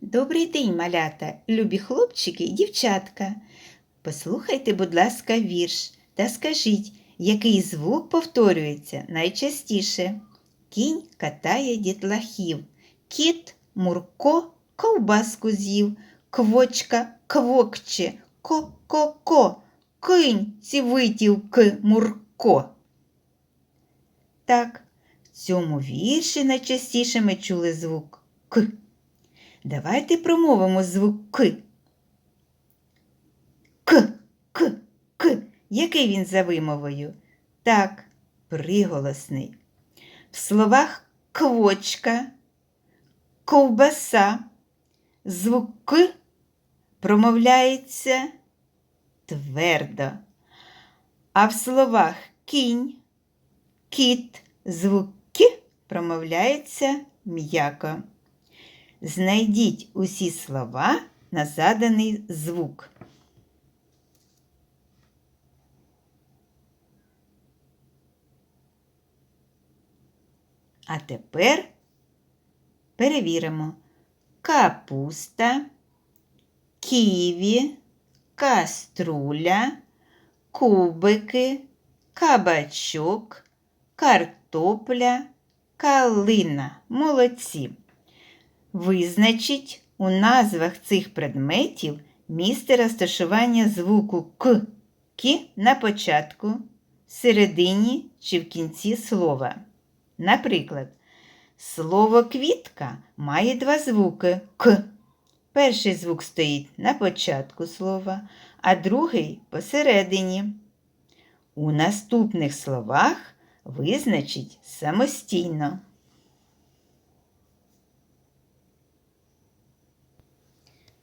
Добрий день, малята, любі хлопчики і дівчатка. Послухайте, будь ласка, вірш та скажіть, який звук повторюється найчастіше. Кінь катає дітлахів, кіт Мурко ковбаску з'їв, квочка квокче, ко-ко-ко, кинь ці витівки Мурко. Так, в цьому вірші найчастіше ми чули звук К. Давайте промовимо звук К. К, К, К. Який він за вимовою? Так, приголосний. В словах квочка, ковбаса, звук К промовляється твердо. А в словах кінь, кіт, звук К промовляється м'яко. Знайдіть усі слова на заданий звук. А тепер перевіримо капуста, ківі, каструля, кубики, кабачок, картопля, калина. Молодці. Визначіть у назвах цих предметів місце розташування звуку К, Кі на початку, середині чи в кінці слова. Наприклад, слово квітка має два звуки К. Перший звук стоїть на початку слова, а другий посередині. У наступних словах визначіть самостійно.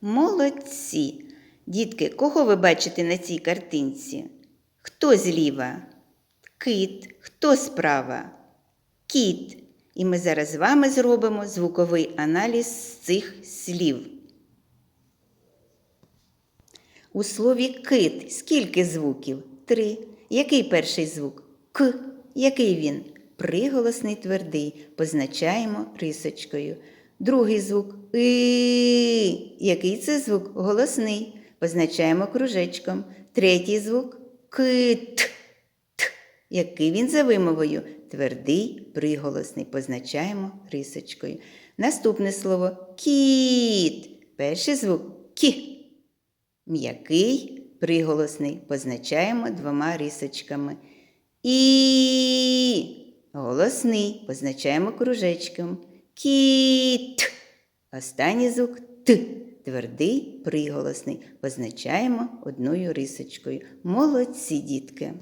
Молодці! Дітки, кого ви бачите на цій картинці? Хто зліва? Кит. Хто справа? Кіт. І ми зараз з вами зробимо звуковий аналіз цих слів. У слові кит скільки звуків? Три. Який перший звук? К. Який він? Приголосний твердий. Позначаємо рисочкою. Другий звук и. Який це звук? Голосний. Позначаємо кружечком. Третій звук кит. Який він за вимовою? Твердий, приголосний. Позначаємо рисочкою. Наступне слово кіт. Перший звук кі. М'який, приголосний. Позначаємо двома рисочками. І голосний. Позначаємо кружечком. Кіт. Останній звук Т. Твердий, приголосний. Позначаємо одною рисочкою. Молодці дітки.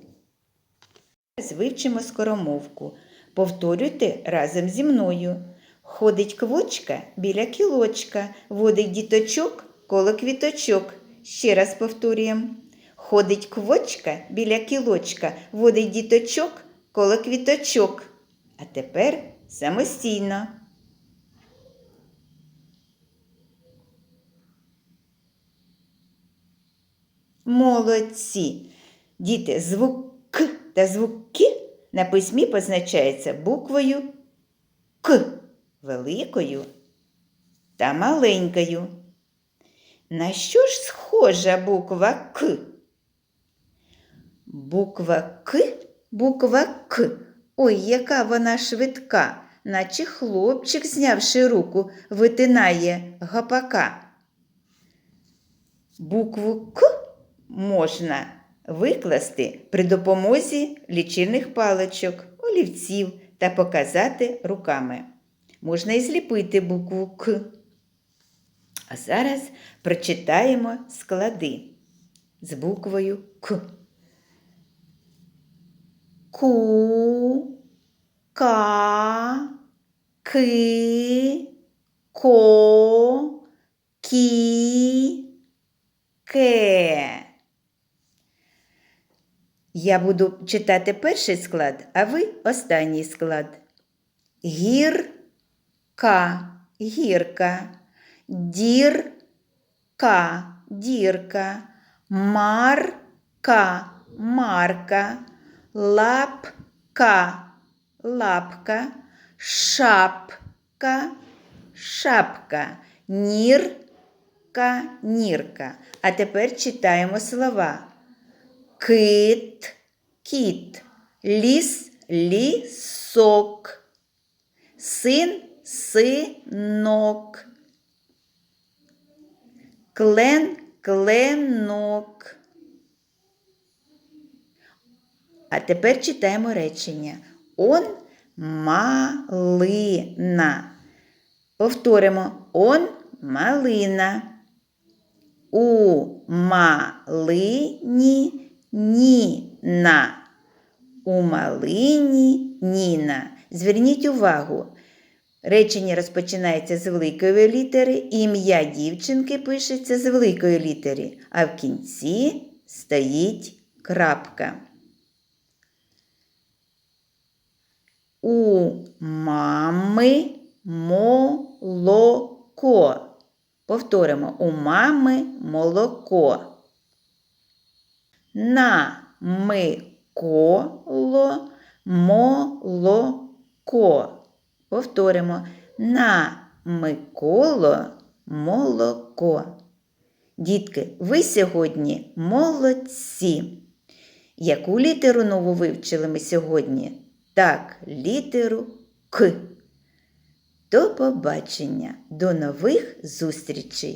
Зараз вивчимо скоромовку. Повторюйте разом зі мною. Ходить квочка біля кілочка, водить діточок коло квіточок. Ще раз повторюємо. Ходить квочка біля кілочка, водить діточок коло квіточок. А тепер самостійно. Молодці. Діти, звук К та звук К на письмі позначається буквою К великою та маленькою. На що ж схожа буква К? Буква К, буква К. Ой, яка вона швидка, наче хлопчик, знявши руку, витинає гапака. Букву К можна викласти при допомозі лічильних паличок, олівців та показати руками. Можна і зліпити букву К. А зараз прочитаємо склади з буквою К. Ку, ка, ки, ко, кі, ке. Я буду читати перший склад, а ви останній склад. Гірка, гірка, дірка, дірка, марка, марка, лапка, лапка, шапка, шапка. Нірка, нірка. А тепер читаємо слова. Кит, кіт, ліс, лісок, син, синок, клен, кленок. А тепер читаємо речення. Он малина. Повторимо. Он малина. У малині Ніна. У малині Ніна. Зверніть увагу. Речення розпочинається з великої літери, ім'я дівчинки пишеться з великої літери, а в кінці стоїть крапка. У мами молоко. Повторимо, у мами молоко. На Миколо молоко. Повторимо, на Миколо молоко. Дітки, ви сьогодні молодці. Яку літеру нову вивчили ми сьогодні? Так, літеру К. До побачення, до нових зустрічей!